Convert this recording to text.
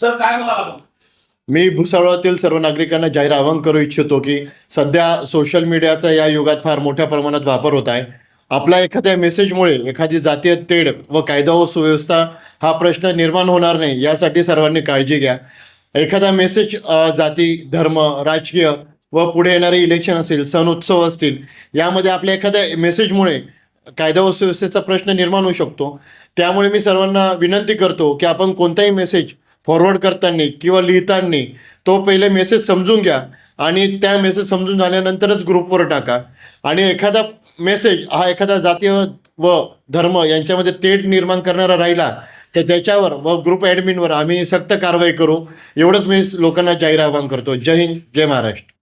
Sir काय म्हणाला आपण मी भुसावळातील सर्व नागरिकांना जाहीर आवाहन करू इच्छितो की सध्या सोशल मीडियाचा या युगात फार मोठ्या प्रमाणात वापर होत आहे. आपल्या एखाद्या मेसेजमुळे एखादी जातीय तेढ व कायदा व सुव्यवस्था हा प्रश्न निर्माण होणार नाही यासाठी सर्वांनी काळजी घ्या. एखादा मेसेज जाती धर्म राजकीय व पुढे येणारे इलेक्शन असेल सण उत्सव असतील यामध्ये आपल्या एखाद्या मेसेजमुळे कायदा व सुव्यवस्थेचा प्रश्न निर्माण होऊ शकतो. त्यामुळे मी सर्वांना विनंती करतो की आपण कोणताही मेसेज फॉरवर्ड करताना किंवा लिहिताना तो पहिले मेसेज समजून घ्या आणि त्या मेसेज समजून झाल्यानंतरच ग्रुपवर टाका. आणि एखादा मेसेज हा एखादा जातीय व धर्म यांच्यामध्ये तेट निर्माण करणारा राहिला तर त्याच्यावर व ग्रुप ॲडमिनवर आम्ही सक्त कारवाई करू. एवढंच मी लोकांना जाहीर आवाहन करतो. जय हिंद जय महाराष्ट्र.